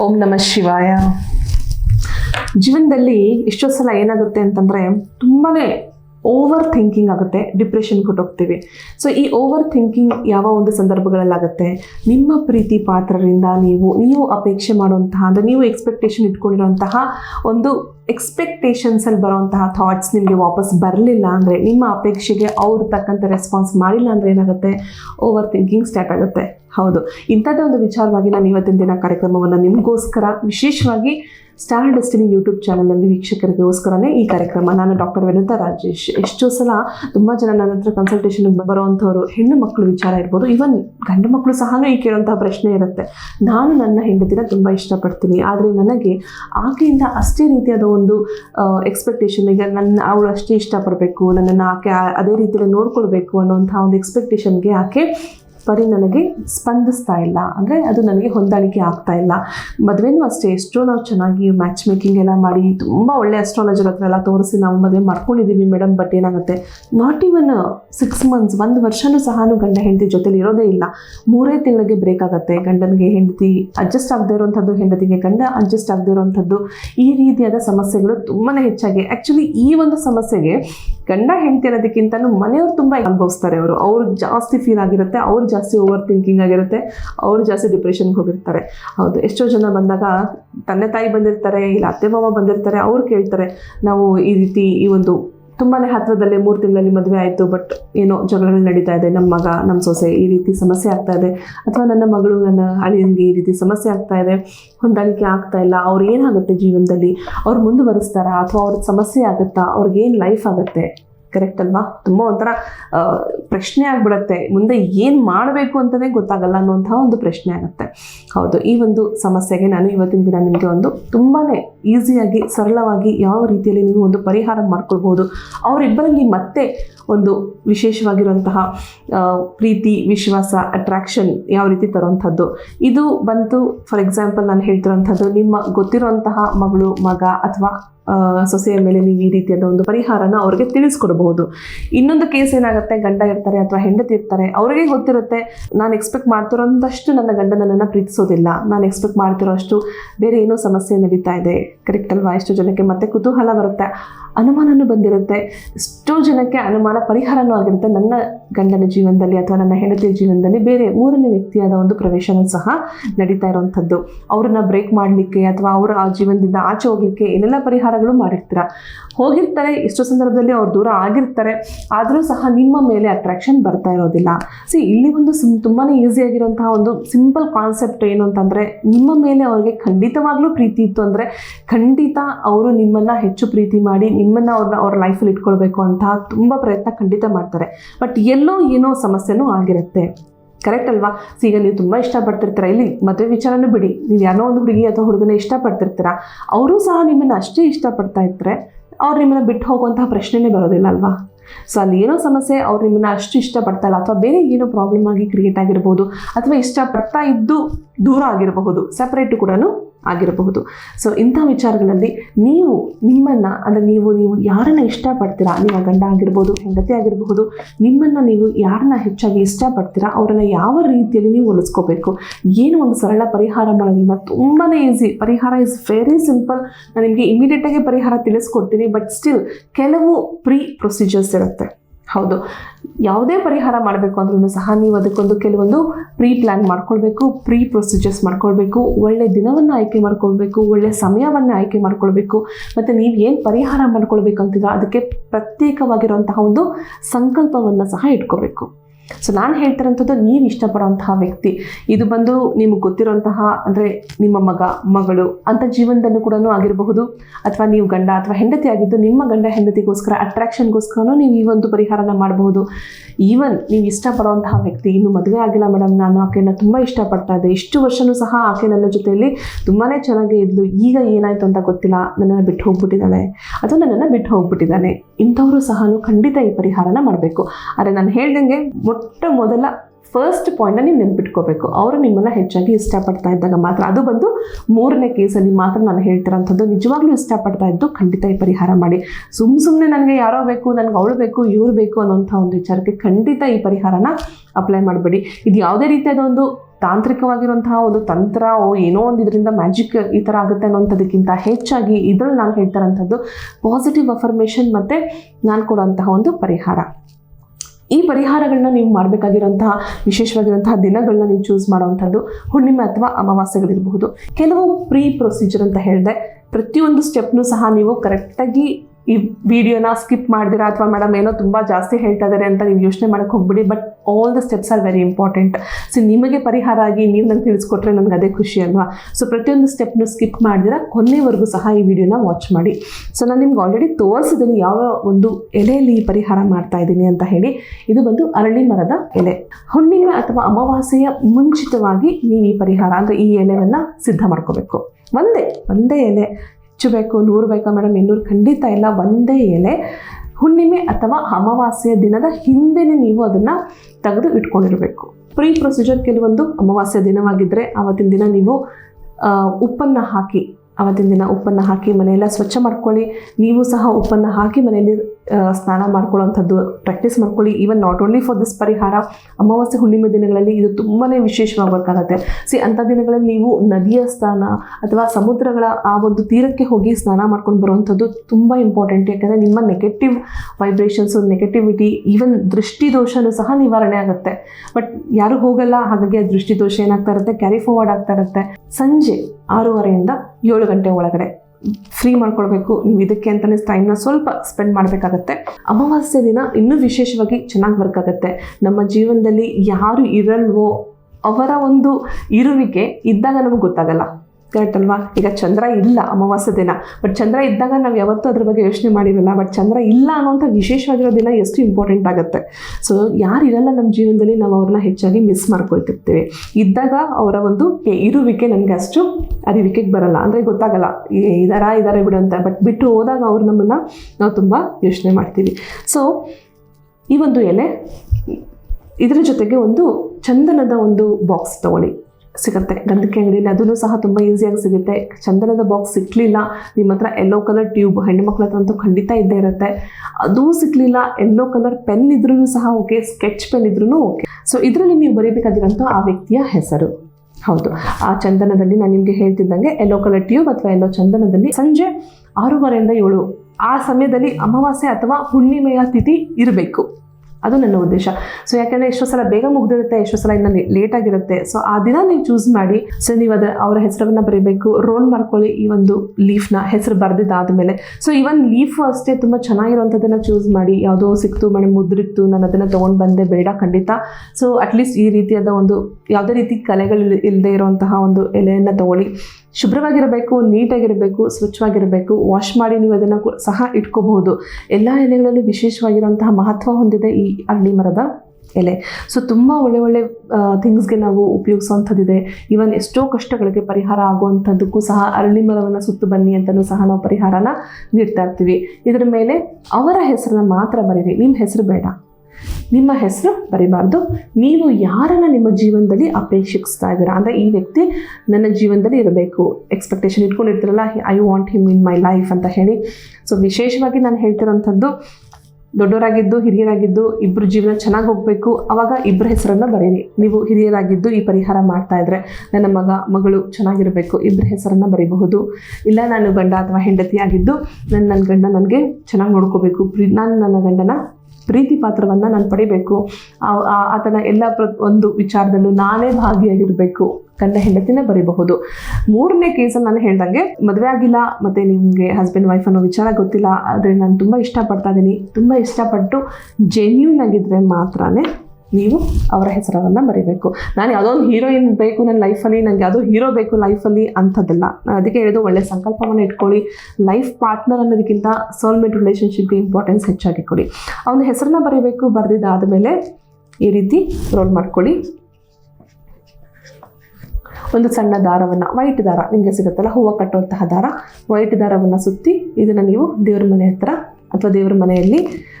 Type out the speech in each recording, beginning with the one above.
ಓಂ ನಮಃ ಶಿವಾಯ. ಜೀವನದಲ್ಲಿ ಎಷ್ಟೋ ಸಲ ಏನಾಗುತ್ತೆ ಅಂತಂದರೆ ತುಂಬಾ ಓವರ್ ಥಿಂಕಿಂಗ್ ಆಗುತ್ತೆ ಡಿಪ್ರೆಷನ್ ಕೊಟ್ಟೋಗ್ತೀವಿ ಸೊ ಈ ಓವರ್ ಥಿಂಕಿಂಗ್ ಯಾವ ಒಂದು ಸಂದರ್ಭಗಳಲ್ಲಾಗುತ್ತೆ? ನಿಮ್ಮ ಪ್ರೀತಿ ಪಾತ್ರರಿಂದ ನೀವು ನೀವು ಅಪೇಕ್ಷೆ ಮಾಡುವಂತಹ, ಅಂದರೆ ನೀವು ಎಕ್ಸ್ಪೆಕ್ಟೇಷನ್ ಇಟ್ಕೊಂಡಿರುವಂತಹ ಒಂದು ಎಕ್ಸ್ಪೆಕ್ಟೇಷನ್ಸಲ್ಲಿ ಬರುವಂತಹ ಥಾಟ್ಸ್ ನಿಮಗೆ ವಾಪಸ್ ಬರಲಿಲ್ಲ ಅಂದರೆ, ನಿಮ್ಮ ಅಪೇಕ್ಷೆಗೆ ಅವ್ರು ತಕ್ಕಂಥ ರೆಸ್ಪಾನ್ಸ್ ಮಾಡಿಲ್ಲ ಅಂದರೆ ಏನಾಗುತ್ತೆ? ಓವರ್ ಥಿಂಕಿಂಗ್ ಸ್ಟಾರ್ಟ್ ಆಗುತ್ತೆ. ಹೌದು. ಇಂಥದ್ದೇ ಒಂದು ವಿಚಾರವಾಗಿ ನಾನು ಇವತ್ತಿನ ದಿನ ಕಾರ್ಯಕ್ರಮವನ್ನು ನಿಮಗೋಸ್ಕರ ವಿಶೇಷವಾಗಿ ಸ್ಟಾರ್ ಡೆಸ್ಟಿನಿ ಯೂಟ್ಯೂಬ್ ಚಾನಲಲ್ಲಿ ವೀಕ್ಷಕರಿಗೋಸ್ಕರನೇ ಈ ಕಾರ್ಯಕ್ರಮ. ನಾನು ಡಾಕ್ಟರ್ ವಿನಿತಾ ರಾಜೇಶ್ ಎಷ್ಟೋ ಸಲ ತುಂಬ ಜನ ನನ್ನ ಹತ್ರ ಕನ್ಸಲ್ಟೇಷನ್ಗೆ ಬರುವಂಥವ್ರು ಹೆಣ್ಣು ಮಕ್ಕಳು ವಿಚಾರ ಇರ್ಬೋದು. ಈವನ್ ಗಂಡು ಮಕ್ಕಳು ಸಹ ಈ ಕೇಳುವಂತಹ ಪ್ರಶ್ನೆ ಇರುತ್ತೆ. ನಾನು ನನ್ನ ಹೆಂಡತಿನ ತುಂಬ ಇಷ್ಟಪಡ್ತೀನಿ. ಆದರೆ ನನಗೆ ಆಕೆಯಿಂದ ಅಷ್ಟೇ ರೀತಿಯಾದ ಒಂದು ಎಕ್ಸ್ಪೆಕ್ಟೇಷನ್ ಈಗ ನನ್ನ, ಅವಳು ಅಷ್ಟೇ ಇಷ್ಟಪಡಬೇಕು, ನನ್ನನ್ನು ಆಕೆ ಅದೇ ರೀತಿಯಲ್ಲಿ ನೋಡ್ಕೊಳ್ಬೇಕು ಅನ್ನೋಂಥ ಒಂದು ಎಕ್ಸ್ಪೆಕ್ಟೇಷನ್ಗೆ ಆಕೆ ಪರಿ ನನಗೆ ಸ್ಪಂದಿಸ್ತಾ ಇಲ್ಲ. ಅಂದರೆ ಅದು ನನಗೆ ಹೊಂದಾಣಿಕೆ ಆಗ್ತಾ ಇಲ್ಲ. ಮದುವೆನೂ ಅಷ್ಟೇ, ಎಷ್ಟೋ ನಾವು ಚೆನ್ನಾಗಿ ಮ್ಯಾಚ್ ಮೇಕಿಂಗ್ ಎಲ್ಲ ಮಾಡಿ, ತುಂಬ ಒಳ್ಳೆ ಅಸ್ಟ್ರಾಲಜರ್ ಹತ್ರ ಎಲ್ಲ ತೋರಿಸಿ ನಾವು ಮದುವೆ ಮಾಡ್ಕೊಂಡಿದ್ದೀವಿ ಮೇಡಮ್ ಬಟ್ ಏನಾಗುತ್ತೆ? ನಾಟ್ ಈವನ್ ಸಿಕ್ಸ್ ಮಂತ್ಸ್ ಒಂದು ವರ್ಷನೂ ಸಹ ಗಂಡ ಹೆಂಡತಿ ಜೊತೆಲಿ ಇರೋದೇ ಇಲ್ಲ. ಮೂರೇ ತಿಂಗಳಿಗೆ ಬ್ರೇಕ್ ಆಗುತ್ತೆ. ಗಂಡನಿಗೆ ಹೆಂಡತಿ ಅಡ್ಜಸ್ಟ್ ಆಗದೆ ಇರೋವಂಥದ್ದು, ಹೆಂಡತಿಗೆ ಗಂಡ ಅಡ್ಜಸ್ಟ್ ಆಗದೆ ಇರೋವಂಥದ್ದು. ಈ ರೀತಿಯಾದ ಸಮಸ್ಯೆಗಳು ತುಂಬಾ ಹೆಚ್ಚಾಗಿ ಆ್ಯಕ್ಚುಲಿ ಈ ಒಂದು ಸಮಸ್ಯೆಗೆ ಗಂಡ ಹೆಂಡತಿ ಅನ್ನೋದಕ್ಕಿಂತಲೂ ಮನೆಯವ್ರು ತುಂಬ ಅನುಭವಿಸ್ತಾರೆ ಅವರು. ಅವ್ರು ಜಾಸ್ತಿ ಫೀಲ್ ಆಗಿರುತ್ತೆ, ಅವ್ರು ಜಾಸ್ತಿ ಓವರ್ ಥಿಂಕಿಂಗ್ ಆಗಿರುತ್ತೆ, ಅವರು ಜಾಸ್ತಿ ಡಿಪ್ರೆಷನ್ಗೆ ಹೋಗಿರ್ತಾರೆ. ಹೌದು, ಎಷ್ಟೋ ಜನ ಬಂದಾಗ ತಂದೆ ತಾಯಿ ಬಂದಿರ್ತಾರೆ, ಇಲ್ಲ ಅತ್ತೆ ಮಾವ ಬಂದಿರ್ತಾರೆ, ಅವ್ರು ಕೇಳ್ತಾರೆ, ನಾವು ಈ ರೀತಿ ಈ ಒಂದು ತುಂಬಾ ಹತ್ತಿರದಲ್ಲೇ ಮೂರು ತಿಂಗಳಲ್ಲಿ ಮದುವೆ ಆಯಿತು ಬಟ್ ಏನೋ ಜಗಳ ನಡೀತಾ ಇದೆ. ನಮ್ಮ ಮಗ, ನಮ್ಮ ಸೊಸೆ ಈ ರೀತಿ ಸಮಸ್ಯೆ ಆಗ್ತಾ ಇದೆ. ಅಥವಾ ನನ್ನ ಮಗಳು, ನನ್ನ ಅಳಿಯನಿಗೆ ಈ ರೀತಿ ಸಮಸ್ಯೆ ಆಗ್ತಾ ಇದೆ. ಹೊಂದಾಣಿಕೆ ಆಗ್ತಾ ಇಲ್ಲ. ಅವ್ರು ಏನಾಗುತ್ತೆ ಜೀವನದಲ್ಲಿ? ಅವ್ರು ಮುಂದುವರಿಸ್ತಾರಾ? ಅಥವಾ ಅವ್ರದ್ದು ಸಮಸ್ಯೆ ಆಗುತ್ತಾ? ಅವ್ರಿಗೇನು ಲೈಫ್ ಆಗುತ್ತೆ? ಕರೆಕ್ಟ್ ಅಲ್ವಾ? ತುಂಬ ಒಂಥರ ಪ್ರಶ್ನೆ ಆಗ್ಬಿಡುತ್ತೆ. ಮುಂದೆ ಏನು ಮಾಡಬೇಕು ಅಂತಲೇ ಗೊತ್ತಾಗಲ್ಲ ಅನ್ನುವಂಥ ಒಂದು ಪ್ರಶ್ನೆ ಆಗುತ್ತೆ. ಹೌದು, ಈ ಒಂದು ಸಮಸ್ಯೆಗೆ ನಾನು ಇವತ್ತಿನ ದಿನ ನಿಮಗೆ ಒಂದು ತುಂಬಾ ಈಸಿಯಾಗಿ, ಸರಳವಾಗಿ ಯಾವ ರೀತಿಯಲ್ಲಿ ನೀವು ಒಂದು ಪರಿಹಾರ ಮಾಡ್ಕೊಳ್ಬೋದು, ಅವರಿಬ್ಬರಲ್ಲಿ ಮತ್ತೆ ಒಂದು ವಿಶೇಷವಾಗಿರುವಂತಹ ಪ್ರೀತಿ, ವಿಶ್ವಾಸ ಅಟ್ರಾಕ್ಷನ್ ಯಾವ ರೀತಿ ತರುವಂಥದ್ದು. ಇದು ಬಂತು ಫಾರ್ ಎಕ್ಸಾಂಪಲ್ ನಾನು ಹೇಳ್ತಿರೋಂಥದ್ದು ನಿಮ್ಮ ಗೊತ್ತಿರುವಂತಹ ಮಗಳು, ಮಗ ಅಥವಾ ಸೊಸೆಯ ಮೇಲೆ ನೀವು ಈ ರೀತಿಯಾದ ಒಂದು ಪರಿಹಾರನ ಅವ್ರಿಗೆ ತಿಳಿಸ್ಕೊಡ್ಬಹುದು. ಇನ್ನೊಂದು ಕೇಸ್ ಏನಾಗುತ್ತೆ? ಗಂಡ ಇರ್ತಾರೆ ಅಥವಾ ಹೆಂಡತಿ ಇರ್ತಾರೆ, ಅವರಿಗೆ ಗೊತ್ತಿರುತ್ತೆ, ನಾನು ಎಕ್ಸ್ಪೆಕ್ಟ್ ಮಾಡ್ತಿರೋಂಥಷ್ಟು ನನ್ನ ಗಂಡ ನನ್ನನ್ನು ಪ್ರೀತಿಸೋದಿಲ್ಲ. ನಾನು ಎಕ್ಸ್ಪೆಕ್ಟ್ ಮಾಡ್ತಿರೋ ಅಷ್ಟು ಬೇರೆ ಏನೋ ಸಮಸ್ಯೆ ನಡೀತಾ ಇದೆ. ಕರೆಕ್ಟ್ ಅಲ್ವಾ? ಎಷ್ಟು ಜನಕ್ಕೆ ಮತ್ತೆ ಕುತೂಹಲ ಬರುತ್ತೆ. ಅನುಮಾನನೂ ಬಂದಿರುತ್ತೆ. ಎಷ್ಟೋ ಜನಕ್ಕೆ ಅನುಮಾನ ಪರಿಹಾರನೂ ಆಗಿರುತ್ತೆ. ನನ್ನ ಗಂಡನ ಜೀವನದಲ್ಲಿ ಅಥವಾ ನನ್ನ ಹೆಂಡತಿಯ ಜೀವನದಲ್ಲಿ ಬೇರೆ ಮೂರನೇ ವ್ಯಕ್ತಿಯಾದ ಒಂದು ಪ್ರವೇಶನೂ ಸಹ ನಡೀತಾ ಇರುವಂಥದ್ದು. ಅವ್ರನ್ನ ಬ್ರೇಕ್ ಮಾಡಲಿಕ್ಕೆ ಅಥವಾ ಅವರ ಆ ಜೀವನದಿಂದ ಆಚೆ ಹೋಗ್ಲಿಕ್ಕೆ ಏನೆಲ್ಲ ಪರಿಹಾರಗಳು ಮಾಡಿರ್ತೀರ? ಹೋಗಿರ್ತಾರೆ, ಎಷ್ಟೋ ಸಂದರ್ಭದಲ್ಲಿ ಅವ್ರು ದೂರ ಆಗಿರ್ತಾರೆ. ಆದರೂ ಸಹ ನಿಮ್ಮ ಮೇಲೆ ಅಟ್ರಾಕ್ಷನ್ ಬರ್ತಾ ಇರೋದಿಲ್ಲ. ಸಿ ಇಲ್ಲಿ ಒಂದು ಸಿಮ್ ತುಂಬಾ ಈಸಿಯಾಗಿರುವಂತಹ ಒಂದು ಸಿಂಪಲ್ ಕಾನ್ಸೆಪ್ಟ್ ಏನು ಅಂತಂದರೆ, ನಿಮ್ಮ ಮೇಲೆ ಅವ್ರಿಗೆ ಖಂಡಿತವಾಗ್ಲೂ ಪ್ರೀತಿ ಇತ್ತು ಅಂದರೆ ಖಂಡಿತ ಅವರು ನಿಮ್ಮನ್ನು ಹೆಚ್ಚು ಪ್ರೀತಿ ಮಾಡಿ ನಿಮ್ಮನ್ನು ಅವ್ರನ್ನ ಅವ್ರ ಲೈಫಲ್ಲಿ ಇಟ್ಕೊಳ್ಬೇಕು ಅಂತ ತುಂಬ ಪ್ರಯತ್ನ ಖಂಡಿತ ಮಾಡ್ತಾರೆ. ಬಟ್ ಎಲ್ಲೋ ಏನೋ ಸಮಸ್ಯೆನೂ ಆಗಿರುತ್ತೆ. ಕರೆಕ್ಟ್ ಅಲ್ವಾ? ಸೊ ಈಗ ನೀವು ತುಂಬ ಇಷ್ಟಪಡ್ತಿರ್ತೀರಾ? ಇಲ್ಲಿ ಮದುವೆ ವಿಚಾರನೂ ಬಿಡಿ. ನೀವು ಯಾರೋ ಒಂದು ಹುಡುಗಿ ಅಥವಾ ಹುಡುಗನ ಇಷ್ಟಪಡ್ತಿರ್ತೀರ? ಅವರು ಸಹ ನಿಮ್ಮನ್ನು ಅಷ್ಟೇ ಇಷ್ಟಪಡ್ತಾ ಇದ್ದರೆ ಅವ್ರು ನಿಮ್ಮನ್ನು ಬಿಟ್ಟು ಹೋಗುವಂತಹ ಪ್ರಶ್ನೆನೇ ಬರೋದಿಲ್ಲ ಅಲ್ವಾ? ಸೊ ಅಲ್ಲಿ ಏನೋ ಸಮಸ್ಯೆ, ಅವ್ರು ನಿಮ್ಮನ್ನು ಅಷ್ಟು ಇಷ್ಟಪಡ್ತಾ ಇಲ್ಲ. ಅಥವಾ ಬೇರೆ ಏನೋ ಪ್ರಾಬ್ಲಮ್ ಆಗಿ ಕ್ರಿಯೇಟ್ ಆಗಿರ್ಬೋದು. ಅಥವಾ ಇಷ್ಟಪಡ್ತಾ ಇದ್ದು ದೂರ ಆಗಿರಬಹುದು. ಸಪ್ರೇಟು ಕೂಡ ಆಗಿರಬಹುದು. ಸೊ ಇಂಥ ವಿಚಾರಗಳಲ್ಲಿ ನೀವು ನಿಮ್ಮನ್ನು, ಅಂದರೆ ನೀವು ನೀವು ಯಾರನ್ನು ಇಷ್ಟಪಡ್ತೀರಾ? ನಿಮ್ಮ ಗಂಡ ಆಗಿರ್ಬೋದು, ಹೆಂಡತಿ ಆಗಿರಬಹುದು ನಿಮ್ಮನ್ನು ನೀವು ಯಾರನ್ನ ಹೆಚ್ಚಾಗಿ ಇಷ್ಟಪಡ್ತೀರಾ? ಅವರನ್ನು ಯಾವ ರೀತಿಯಲ್ಲಿ ನೀವು ಒಲಿಸ್ಕೋಬೇಕು ಏನು ಒಂದು ಸರಳ ಪರಿಹಾರ ಮಾಡೋದ್ರಿಂದ ತುಂಬಾ ಈಸಿ ಪರಿಹಾರ ಇಸ್ ವೆರಿ ಸಿಂಪಲ್ ನಾನು ನಿಮಗೆ ಇಮಿಡಿಯೇಟಾಗಿ ಪರಿಹಾರ ತಿಳಿಸ್ಕೊಡ್ತೀನಿ ಬಟ್ ಸ್ಟಿಲ್ ಕೆಲವು ಪ್ರೀ ಪ್ರೊಸೀಜರ್ಸ್ ಇರುತ್ತೆ. ಹೌದು. ಯಾವುದೇ ಪರಿಹಾರ ಮಾಡಬೇಕು ಅಂದ್ರೂ ಸಹ ನೀವು ಅದಕ್ಕೊಂದು ಕೆಲವೊಂದು ಪ್ರೀ ಪ್ಲ್ಯಾನ್ ಮಾಡ್ಕೊಳ್ಬೇಕು ಪ್ರೀ ಪ್ರೊಸೀಜರ್ಸ್ ಮಾಡ್ಕೊಳ್ಬೇಕು, ಒಳ್ಳೆ ದಿನವನ್ನು ಆಯ್ಕೆ ಮಾಡ್ಕೊಳ್ಬೇಕು, ಒಳ್ಳೆ ಸಮಯವನ್ನು ಆಯ್ಕೆ ಮಾಡ್ಕೊಳ್ಬೇಕು, ಮತ್ತು ನೀವು ಏನು ಪರಿಹಾರ ಮಾಡ್ಕೊಳ್ಬೇಕು ಅಂತೀರ ಅದಕ್ಕೆ ಪ್ರತ್ಯೇಕವಾಗಿರುವಂತಹ ಒಂದು ಸಂಕಲ್ಪವನ್ನು ಸಹ ಇಟ್ಕೋಬೇಕು ಸೊ ನಾನು ಹೇಳ್ತಿರೋಂಥದ್ದು ನೀವು ಇಷ್ಟಪಡೋಂತಹ ವ್ಯಕ್ತಿ. ಇದು ಬಂದು ನಿಮಗೆ ಗೊತ್ತಿರೋಂತಹ, ಅಂದರೆ ನಿಮ್ಮ ಮಗ, ಮಗಳು ಅಂಥ ಜೀವನದಲ್ಲೂ ಕೂಡ ಆಗಿರಬಹುದು. ಅಥವಾ ನೀವು ಗಂಡ ಅಥವಾ ಹೆಂಡತಿ ಆಗಿದ್ದು ನಿಮ್ಮ ಗಂಡ ಹೆಂಡತಿಗೋಸ್ಕರ ಅಟ್ರಾಕ್ಷನ್ಗೋಸ್ಕರನೂ ನೀವು ಈ ಒಂದು ಪರಿಹಾರನ ಮಾಡಬಹುದು. ಈವನ್ ನೀವು ಇಷ್ಟಪಡುವಂತಹ ವ್ಯಕ್ತಿ, ಇನ್ನು ಮದುವೆ ಆಗಿಲ್ಲ ಮೇಡಮ್ ನಾನು ಆಕೆಯನ್ನು ತುಂಬ ಇಷ್ಟಪಡ್ತಾ ಇದ್ದೆ. ಇಷ್ಟು ವರ್ಷವೂ ಸಹ ಆಕೆ ನನ್ನ ಜೊತೆಯಲ್ಲಿ ತುಂಬಾ ಚೆನ್ನಾಗೇ ಇದ್ಲು. ಈಗ ಏನಾಯಿತು ಅಂತ ಗೊತ್ತಿಲ್ಲ. ನನ್ನನ್ನು ಬಿಟ್ಟು ಹೋಗ್ಬಿಟ್ಟಿದ್ದಾಳೆ. ಅಥವಾ ನನ್ನನ್ನು ಬಿಟ್ಟು ಹೋಗ್ಬಿಟ್ಟಿದ್ದಾನೆ. ಇಂಥವರು ಸಹ ಖಂಡಿತ ಈ ಪರಿಹಾರನ ಮಾಡಬೇಕು. ಆದರೆ ನಾನು ಹೇಳ್ದಂಗೆ ಮೊಟ್ಟ ಮೊದಲ ಫಸ್ಟ್ ಪಾಯಿಂಟ್ನ ನೀವು ನೆನ್ಪಿಟ್ಕೋಬೇಕು. ಅವರು ನಿಮ್ಮನ್ನು ಹೆಚ್ಚಾಗಿ ಇಷ್ಟಪಡ್ತಾ ಇದ್ದಾಗ ಮಾತ್ರ. ಅದು ಬಂದು ಮೂರನೇ ಕೇಸಲ್ಲಿ ಮಾತ್ರ ನಾನು ಹೇಳ್ತಿರೋಂಥದ್ದು. ನಿಜವಾಗ್ಲೂ ಇಷ್ಟಪಡ್ತಾ ಇದ್ದು ಖಂಡಿತ ಈ ಪರಿಹಾರ ಮಾಡಿ. ಸುಮ್ಮ ಸುಮ್ಮನೆ ನನಗೆ ಯಾರೋ ಬೇಕು, ನನಗೆ ಅವಳು ಬೇಕು, ಇವ್ರು ಬೇಕು ಅನ್ನೋಂಥ ಒಂದು ವಿಚಾರಕ್ಕೆ ಖಂಡಿತ ಈ ಪರಿಹಾರನ ಅಪ್ಲೈ ಮಾಡಬೇಡಿ. ಇದು ಯಾವುದೇ ರೀತಿಯಾದ ಒಂದು ತಾಂತ್ರಿಕವಾಗಿರುವಂತಹ ಒಂದು ತಂತ್ರ, ಓ, ಏನೋ ಒಂದು ಇದರಿಂದ ಮ್ಯಾಜಿಕ್ ಈ ಥರ ಆಗುತ್ತೆ ಅನ್ನೋಂಥದಕ್ಕಿಂತ ಹೆಚ್ಚಾಗಿ ಇದರಲ್ಲಿ ನಾನು ಹೇಳ್ತಾರಂಥದ್ದು ಪಾಸಿಟಿವ್ ಅಫರ್ಮೇಷನ್ ಮತ್ತು ನಾನು ಕೊಡುವಂತಹ ಒಂದು ಪರಿಹಾರ. ಈ ಪರಿಹಾರಗಳನ್ನ ನೀವು ಮಾಡಬೇಕಾಗಿರುವಂತಹ, ವಿಶೇಷವಾಗಿರುವಂತಹ ದಿನಗಳನ್ನ ನೀವು ಚೂಸ್ ಮಾಡುವಂಥದ್ದು ಹುಣ್ಣಿಮೆ ಅಥವಾ ಅಮಾವಾಸ್ಯೆಗಳಿರಬಹುದು. ಕೆಲವು ಪ್ರೀ ಪ್ರೊಸೀಜರ್ ಅಂತ ಹೇಳಿದೆ, ಪ್ರತಿಯೊಂದು ಸ್ಟೆಪ್ನು ಸಹ ನೀವು ಕರೆಕ್ಟಾಗಿ ಈ ವಿಡಿಯೋನ ಸ್ಕಿಪ್ ಮಾಡಿದಿರಾ ಅಥವಾ ಮೇಡಮ್ ಏನೋ ತುಂಬ ಜಾಸ್ತಿ ಹೇಳ್ತಾ ಇದ್ದಾರೆ ಅಂತ ನೀವು ಯೋಚನೆ ಮಾಡೋಕ್ಕೆ ಹೋಗ್ಬಿಡಿ but all the steps are very important so ನಿಮಗೆ ಪರಿಹಾರ ಆಗಿ ನೀವು ನಂಗೆ ತಿಳಿಸ್ಕೊಟ್ರೆ ನನಗೆ ಅದೇ ಖುಷಿ ಅಲ್ವಾ? ಸೊ ಪ್ರತಿಯೊಂದು ಸ್ಟೆಪ್ನು ಸ್ಕಿಪ್ ಮಾಡಿದಿರ, ಕೊನೆವರೆಗೂ ಸಹ ಈ ವಿಡಿಯೋನ ವಾಚ್ ಮಾಡಿ. ಸೊ ನಾನು ನಿಮ್ಗೆ ಆಲ್ರೆಡಿ ತೋರಿಸಿದ್ದೀನಿ ಯಾವ ಒಂದು ಎಲೆಯಲ್ಲಿ ಪರಿಹಾರ ಮಾಡ್ತಾ ಇದ್ದೀನಿ ಅಂತ ಹೇಳಿ. ಇದು ಬಂದು ಅರಳಿ ಮರದ ಎಲೆ. ಹುಣ್ಣಿಮೆ ಅಥವಾ ಅಮಾವಾಸ್ಯೆಯ ಮುಂಚಿತವಾಗಿ ನೀವು ಈ ಪರಿಹಾರ ಅಂದರೆ ಈ ಎಲೆಯನ್ನು ಸಿದ್ಧ ಮಾಡ್ಕೋಬೇಕು. ಒಂದೇ ಒಂದೇ ಎಲೆ. ಹೆಚ್ಚು ಬೇಕು, ನೂರು ಬೇಕಾ ಮೇಡಮ್, ಇನ್ನೂರು ಖಂಡಿತ ಇಲ್ಲ, ಒಂದೇ ಎಲೆ. ಹುಣ್ಣಿಮೆ ಅಥವಾ ಅಮಾವಾಸ್ಯೆಯ ದಿನದ ಹಿಂದೆನೇ ನೀವು ಅದನ್ನು ತೆಗೆದು ಇಟ್ಕೊಂಡಿರಬೇಕು. ಪ್ರೀ ಪ್ರೊಸೀಜರ್ ಕೆಲವೊಂದು ಅಮಾವಾಸ್ಯ ದಿನವಾಗಿದ್ದರೆ ಆವತ್ತಿನ ದಿನ ನೀವು ಉಪ್ಪನ್ನು ಹಾಕಿ ಆವತ್ತಿನ ದಿನ ಉಪ್ಪನ್ನು ಹಾಕಿ ಮನೆಯೆಲ್ಲ ಸ್ವಚ್ಛ ಮಾಡ್ಕೊಳ್ಳಿ. ನೀವು ಸಹ ಉಪ್ಪನ್ನು ಹಾಕಿ ಮನೆಯಲ್ಲಿ ಸ್ನಾನ ಮಾಡ್ಕೊಳ್ಳೋವಂಥದ್ದು ಪ್ರಾಕ್ಟೀಸ್ ಮಾಡ್ಕೊಳ್ಳಿ. Even not only for this ಪರಿಹಾರ, ಅಮಾವಾಸ್ಯೆ, ಹುಣ್ಣಿಮೆ ದಿನಗಳಲ್ಲಿ ಇದು ತುಂಬಾ ವಿಶೇಷವಾಗಬೇಕಾಗತ್ತೆ ಸಿ ಅಂಥ ದಿನಗಳಲ್ಲಿ ನೀವು ನದಿಯ ಸ್ನಾನ ಅಥವಾ ಸಮುದ್ರಗಳ ಆ ಒಂದು ತೀರಕ್ಕೆ ಹೋಗಿ ಸ್ನಾನ ಮಾಡ್ಕೊಂಡು ಬರುವಂಥದ್ದು ತುಂಬ ಇಂಪಾರ್ಟೆಂಟ್ ಯಾಕಂದರೆ ನಿಮ್ಮ ನೆಗೆಟಿವ್ ವೈಬ್ರೇಷನ್ಸು ನೆಗೆಟಿವಿಟಿ ಈವನ್ ದೃಷ್ಟಿ ದೋಷನೂ ಸಹ ನಿವಾರಣೆ ಆಗುತ್ತೆ. ಬಟ್ ಯಾರು ಹೋಗಲ್ಲ, ಹಾಗಾಗಿ ಆ ದೃಷ್ಟಿ ದೋಷ ಏನಾಗ್ತಾ ಇರುತ್ತೆ? ಕ್ಯಾರಿ ಫಾರ್ವರ್ಡ್ ಆಗ್ತಾ ಇರುತ್ತೆ. ಸಂಜೆ ಆರೂವರೆಯಿಂದ ಏಳು ಗಂಟೆ ಒಳಗಡೆ ಫ್ರೀ ಮಾಡ್ಕೊಳ್ಬೇಕು. ನೀವು ಇದಕ್ಕೆ ಅಂತಲೇ ಟೈಮ್ನ ಸ್ವಲ್ಪ ಸ್ಪೆಂಡ್ ಮಾಡಬೇಕಾಗತ್ತೆ. ಅಮಾವಾಸ್ಯೆ ದಿನ ಇನ್ನೂ ವಿಶೇಷವಾಗಿ ಚೆನ್ನಾಗಿ ವರ್ಕ್ ಆಗುತ್ತೆ. ನಮ್ಮ ಜೀವನದಲ್ಲಿ ಯಾರು ಇರಲ್ವೋ ಅವರ ಒಂದು ಇರುವಿಕೆ ಇದ್ದಾಗ ನಮಗೆ ಗೊತ್ತಾಗಲ್ಲ. ಕರೆಕ್ಟ್ ಅಲ್ವಾ ಈಗ ಚಂದ್ರ ಇಲ್ಲ ಅಮಾವಾಸ್ಯೆ ದಿನ. ಬಟ್ ಚಂದ್ರ ಇದ್ದಾಗ ನಾವು ಯಾವತ್ತೂ ಅದ್ರ ಬಗ್ಗೆ ಯೋಚನೆ ಮಾಡಿರಲ್ಲ. ಬಟ್ ಚಂದ್ರ ಇಲ್ಲ ಅನ್ನೋಂಥ ವಿಶೇಷವಾಗಿರೋ ದಿನ ಎಷ್ಟು ಇಂಪಾರ್ಟೆಂಟ್ ಆಗುತ್ತೆ. ಸೊ ಇರಲ್ಲ ನಮ್ಮ ಜೀವನದಲ್ಲಿ, ನಾವು ಅವ್ರನ್ನ ಹೆಚ್ಚಾಗಿ ಮಿಸ್ ಮಾಡ್ಕೊಳ್ತಿರ್ತೀವಿ. ಇದ್ದಾಗ ಅವರ ಒಂದು ಇರುವಿಕೆ ನಮಗೆ ಅಷ್ಟು ಅರಿವಿಕೆಗೆ ಬರಲ್ಲ. ಅಂದರೆ ಗೊತ್ತಾಗಲ್ಲ. ಇದಾರಾ, ಇದಾರೆ ಬಿಡು ಅಂತ. ಬಟ್ ಬಿಟ್ಟು ಹೋದಾಗ ಅವ್ರು ನಮ್ಮನ್ನು ನಾವು ತುಂಬ ಯೋಚನೆ ಮಾಡ್ತೀವಿ. ಸೊ ಈ ಒಂದು ಎಲೆ ಇದರ ಜೊತೆಗೆ ಒಂದು ಚಂದನದ ಒಂದು ಬಾಕ್ಸ್ ತಗೊಳ್ಳಿ. ಸಿಗುತ್ತೆ. ಗಂಧಕ್ಕೆ ಅಂಗಡಿಯಲ್ಲಿ ಅದನ್ನು ಸಹ ತುಂಬ ಈಸಿಯಾಗಿ ಸಿಗುತ್ತೆ. ಚಂದನದ ಬಾಕ್ಸ್ ಸಿಕ್ಕಲಿಲ್ಲ ನಿಮ್ಮ ಹತ್ರ ಎಲ್ಲೋ ಕಲರ್ ಟ್ಯೂಬ್ ಹೆಣ್ಣುಮಕ್ಳ ಹತ್ರ ಅಂತೂ ಖಂಡಿತ ಇದ್ದೇ ಇರುತ್ತೆ. ಅದೂ ಸಿಕ್ಕಲಿಲ್ಲ ಎಲ್ಲೋ ಕಲರ್ ಪೆನ್ ಇದ್ರೂ ಸಹ ಓಕೆ ಸ್ಕೆಚ್ ಪೆನ್ ಇದ್ರೂ ಓಕೆ ಸೊ ಇದರಲ್ಲಿ ನೀವು ಬರೀಬೇಕಾಗಿರೋಂಥ ಆ ವ್ಯಕ್ತಿಯ ಹೆಸರು. ಹೌದು. ಆ ಚಂದನದಲ್ಲಿ ನಾನು ನಿಮಗೆ ಹೇಳ್ತಿದ್ದಂಗೆ ಎಲ್ಲೋ ಕಲರ್ ಟ್ಯೂಬ್ ಅಥವಾ ಎಲ್ಲೋ ಚಂದನದಲ್ಲಿ ಸಂಜೆ ಆರೂವರೆಯಿಂದ ಏಳು. ಆ ಸಮಯದಲ್ಲಿ ಅಮಾವಾಸ್ಯೆ ಅಥವಾ ಹುಣ್ಣಿಮೆಯ ತಿಥಿ ಇರಬೇಕು. ಅದು ನನ್ನ ಉದ್ದೇಶ. ಸೊ ಯಾಕೆಂದರೆ ಎಷ್ಟೋ ಸಲ ಬೇಗ ಮುಗ್ದಿರುತ್ತೆ, ಎಷ್ಟೋ ಸಲ ಇನ್ನು ಲೇಟ್ ಆಗಿರುತ್ತೆ. ಸೊ ಆ ದಿನ ನೀವು ಚೂಸ್ ಮಾಡಿ ಸೊ ನೀವು ಅದರ, ಅವರ ಹೆಸರನ್ನು ಬರೀಬೇಕು ರೋಲ್ ಮಾಡ್ಕೊಳ್ಳಿ ಈ ಒಂದು ಲೀಫ್ನ ಹೆಸರು ಬರೆದಿದ್ದಾದಮೇಲೆ ಸೊ ಇವನ್ ಲೀಫು ಅಷ್ಟೇ ತುಂಬ ಚೆನ್ನಾಗಿರುವಂಥದ್ದನ್ನು ಚೂಸ್ ಮಾಡಿ, ಯಾವುದೋ ಸಿಕ್ತು ಮೇಡಮ್ ಮುದ್ರಿತ್ತು, ನಾನು ಅದನ್ನು ತೊಗೊಂಡು ಬಂದೆ, ಬೇಡ, ಖಂಡಿತ. ಸೊ ಅಟ್ಲೀಸ್ಟ್ ಈ ರೀತಿಯಾದ ಒಂದು, ಯಾವುದೇ ರೀತಿ ಕಲೆಗಳು ಇಲ್ಲದೆ ಇರುವಂತಹ ಒಂದು ಎಲೆಯನ್ನು ತಗೊಳ್ಳಿ. ಶುಭ್ರವಾಗಿರಬೇಕು, ನೀಟಾಗಿರಬೇಕು, ಸ್ವಚ್ಛವಾಗಿರಬೇಕು ವಾಶ್ ಮಾಡಿ ನೀವು ಅದನ್ನು ಸಹ ಇಟ್ಕೋಬಹುದು. ಎಲ್ಲ ಎಲೆಗಳಲ್ಲೂ ವಿಶೇಷವಾಗಿರುವಂತಹ ಮಹತ್ವ ಹೊಂದಿದೆ ಈ ಅರಳಿ ಮರದ ಎಲೆ. ಸೊ ತುಂಬ ಒಳ್ಳೆ ಒಳ್ಳೆ ಥಿಂಗ್ಸ್ಗೆ ನಾವು ಉಪಯೋಗಿಸುವಂಥದ್ದಿದೆ. ಇವನ್ ಎಷ್ಟೋ ಕಷ್ಟಗಳಿಗೆ ಪರಿಹಾರ ಆಗುವಂಥದ್ದಕ್ಕೂ ಸಹ ಅರಳಿ ಮರವನ್ನು ಸುತ್ತು ಬನ್ನಿ ಅಂತಲೂ ಸಹ ನಾವು ಪರಿಹಾರನ ನೀಡ್ತಾ ಇರ್ತೀವಿ. ಇದರ ಮೇಲೆ ಅವರ ಹೆಸರನ್ನ ಮಾತ್ರ ಬರೀರಿ. ನಿಮ್ಮ ಹೆಸರು ಬೇಡ. ನಿಮ್ಮ ಹೆಸರು ಬರಿಬಾರ್ದು. ನೀವು ಯಾರನ್ನ ನಿಮ್ಮ ಜೀವನದಲ್ಲಿ ಅಪೇಕ್ಷಿಸ್ತಾ ಇದ್ದೀರಾ? ಅಂದರೆ ಈ ವ್ಯಕ್ತಿ ನನ್ನ ಜೀವನದಲ್ಲಿ ಇರಬೇಕು. Expectation ಇಟ್ಕೊಂಡಿರ್ತೀರಲ್ಲ I want him in my life ಅಂತ ಹೇಳಿ. ಸೊ ವಿಶೇಷವಾಗಿ ನಾನು ಹೇಳ್ತಿರೋಂಥದ್ದು, ದೊಡ್ಡವರಾಗಿದ್ದು, ಹಿರಿಯರಾಗಿದ್ದು ಇಬ್ಬರ ಜೀವನ ಚೆನ್ನಾಗಿ ಹೋಗಬೇಕು. ಅವಾಗ ಇಬ್ಬರ ಹೆಸರನ್ನು ಬರೀರಿ. ನೀವು ಹಿರಿಯರಾಗಿದ್ದು ಈ ಪರಿಹಾರ ಮಾಡ್ತಾ ಇದ್ರೆ ನನ್ನ ಮಗ, ಮಗಳು ಚೆನ್ನಾಗಿರಬೇಕು. ಇಬ್ಬರ ಹೆಸರನ್ನು ಬರೀಬಹುದು. ಇಲ್ಲ, ನಾನು ಗಂಡ ಅಥವಾ ಹೆಂಡತಿ ಆಗಿದ್ದು ನನ್ನ ನನ್ನ ಗಂಡ ನನಗೆ ಚೆನ್ನಾಗಿ ನೋಡ್ಕೋಬೇಕು. ನಾನು, ನನ್ನ ಗಂಡನ ಪ್ರೀತಿ ಪಾತ್ರವನ್ನು ನಾನು ಪಡಿಬೇಕು. ಆತನ ಎಲ್ಲ ಪ್ರ, ಒಂದು ವಿಚಾರದಲ್ಲೂ ನಾನೇ ಭಾಗಿಯಾಗಿರಬೇಕು ಗಂಡ ಹೆಂಡತಿನೇ ಬರೀಬಹುದು. ಮೂರನೇ ಕೇಸಲ್ಲಿ ನಾನು ಹೇಳ್ದಂಗೆ, ಮದುವೆ ಆಗಿಲ್ಲ, ಮತ್ತು ನಿಮಗೆ ಹಸ್ಬೆಂಡ್ ವೈಫ್ ಅನ್ನೋ ವಿಚಾರ ಗೊತ್ತಿಲ್ಲ, ಆದರೆ ನಾನು ತುಂಬ ಇಷ್ಟಪಡ್ತಾ ಇದ್ದೀನಿ. ತುಂಬ ಇಷ್ಟಪಟ್ಟು ಜೆನ್ಯೂನ್ ಆಗಿದ್ದರೆ ಮಾತ್ರನೇ ನೀವು ಅವರ ಹೆಸರನ್ನು ಬರೀಬೇಕು. ನಾನು ಯಾವುದೋ ಒಂದು ಹೀರೋಯಿನ್ ಬೇಕು ನನ್ನ ಲೈಫಲ್ಲಿ ನನಗೆ ಯಾವುದೋ ಹೀರೋ ಬೇಕು ಲೈಫಲ್ಲಿ ಅಂಥದ್ದಲ್ಲ. ಅದಕ್ಕೆ ಹೇಳೋದು ಒಳ್ಳೆ ಸಂಕಲ್ಪವನ್ನು ಇಟ್ಕೊಳ್ಳಿ. ಲೈಫ್ ಪಾರ್ಟ್ನರ್ ಅನ್ನೋದಕ್ಕಿಂತ ಸೋಲ್ಮೇಟ್ ರಿಲೇಷನ್ಶಿಪ್ಗೆ ಇಂಪಾರ್ಟೆನ್ಸ್ ಹೆಚ್ಚಾಗಿ ಕೊಡಿ. ಅವನ ಹೆಸರನ್ನ ಬರೀಬೇಕು ಬರೆದಿದ್ದಾದಮೇಲೆ ಈ ರೀತಿ ರೋಲ್ ಮಾಡ್ಕೊಳ್ಳಿ. ಒಂದು ಸಣ್ಣ ದಾರವನ್ನು ವೈಟ್ ದಾರ, ನಿಮಗೆ ಸಿಗುತ್ತಲ್ಲ, ಹೂವು ಕಟ್ಟುವಂತಹ ದಾರ ವೈಟ್ ದಾರವನ್ನು ಸುತ್ತಿ ಇದನ್ನು ನೀವು ದೇವ್ರ ಮನೆ ಹತ್ರ ಅಥವಾ ದೇವ್ರ ಮನೆಯಲ್ಲಿ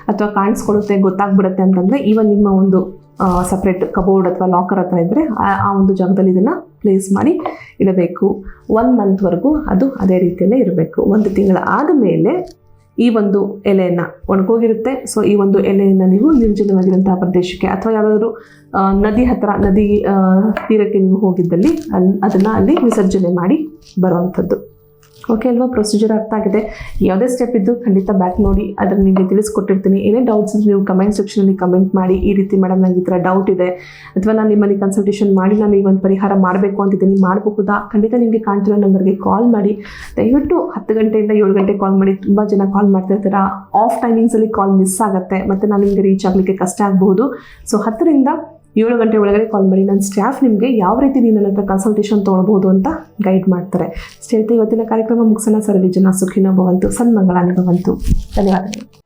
ಅಥವಾ ಕಾಣಿಸ್ಕೊಳ್ಳುತ್ತೆ, ಗೊತ್ತಾಗ್ಬಿಡುತ್ತೆ ಅಂತಂದರೆ ಈವನ್ ನಿಮ್ಮ ಒಂದು ಸಪ್ರೇಟ್ ಕಬೋರ್ಡ್ ಅಥವಾ ಲಾಕರ್ ಹತ್ರ ಇದ್ದರೆ ಆ- ಒಂದು ಜಾಗದಲ್ಲಿ ಇದನ್ನು ಪ್ಲೇಸ್ ಮಾಡಿ ಇಡಬೇಕು. ಒನ್ ಮಂತ್ವರೆಗೂ ಅದು ಅದೇ ರೀತಿಯಲ್ಲೇ ಇರಬೇಕು. ಒಂದು ತಿಂಗಳ ಆದಮೇಲೆ ಈ ಒಂದು ಎಲೆಯನ್ನು ಒಣಗೋಗಿರುತ್ತೆ. ಸೊ ಈ ಒಂದು ಎಲೆಯನ್ನು ನೀವು ನಿರ್ಜನವಾಗಿರುವಂತಹ ಪ್ರದೇಶಕ್ಕೆ ಅಥವಾ ಯಾವುದಾದ್ರೂ ನದಿ ಹತ್ತಿರ ನದಿ ತೀರಕ್ಕೆ ನೀವು ಹೋಗಿದ್ದಲ್ಲಿ ಅಲ್ಲಿ ಅದನ್ನು ಅಲ್ಲಿ ವಿಸರ್ಜನೆ ಮಾಡಿ ಬರುವಂಥದ್ದು. ಓಕೆ ಅಲ್ವಾ? ಪ್ರೊಸೀಜರ್ ಅರ್ಥ ಆಗಿದೆ. ಯಾವುದೇ ಸ್ಟೆಪ್ ಇದ್ದು ಖಂಡಿತ ಬ್ಯಾಕ್ ನೋಡಿ. ಅದನ್ನು ನಿಮಗೆ ತಿಳಿಸ್ಕೊಟ್ಟಿರ್ತೀನಿ. ಏನೇ ಡೌಟ್ಸ್ ಇದ್ರೆ ನೀವು ಕಮೆಂಟ್ ಸೆಕ್ಷನಲ್ಲಿ ಕಮೆಂಟ್ ಮಾಡಿ. ಈ ರೀತಿ ಮೇಡಮ್ ನನಗೆ ಈ ಥರ ಡೌಟ್ ಇದೆ. ಅಥವಾ ನಾನು ನಿಮ್ಮಲ್ಲಿ ಕನ್ಸಲ್ಟೇಷನ್ ಮಾಡಿ, ನಾನು ಈ ಒಂದು ಪರಿಹಾರ ಮಾಡಬೇಕು ಅಂತಿದ್ದೀನಿ. ಮಾಡಬಹುದಾ ಖಂಡಿತ ನಿಮಗೆ ಕಾಣ್ತಿರೋ ನಂಬರ್ಗೆ ಕಾಲ್ ಮಾಡಿ. ದಯವಿಟ್ಟು ಹತ್ತು ಗಂಟೆಯಿಂದ ಏಳು ಗಂಟೆ ಕಾಲ್ ಮಾಡಿ. ತುಂಬ ಜನ ಕಾಲ್ ಮಾಡ್ತಾ ಆಫ್ ಟೈಮಿಂಗ್ಸಲ್ಲಿ ಕಾಲ್ ಮಿಸ್ ಆಗುತ್ತೆ. ಮತ್ತು ನಾನು ನಿಮಗೆ ರೀಚ್ ಆಗಲಿಕ್ಕೆ ಕಷ್ಟ ಆಗಬಹುದು. ಸೊ ಹತ್ತರಿಂದ ಏಳು ಗಂಟೆ ಒಳಗಡೆ ಕಾಲ್ ಮಾಡಿ. ನನ್ನ ಸ್ಟಾಫ್ ನಿಮಗೆ ಯಾವ ರೀತಿ ನೀವು ನನ್ನ ಕನ್ಸಲ್ಟೇಷನ್ ತೊಗೊಳ್ಬೋದು ಅಂತ ಗೈಡ್ ಮಾಡ್ತಾರೆ. ಸ್ನೇಹಿತರೆ, ಇವತ್ತಿನ ಕಾರ್ಯಕ್ರಮ ಮುಗಿಸೋಣ. ಸರ್ವೇ ಜನ ಸುಖಿನ ಭವಂತು. ಸನ್ಮಂಗಳಾನಿ ಭವಂತು. ಧನ್ಯವಾದಗಳು.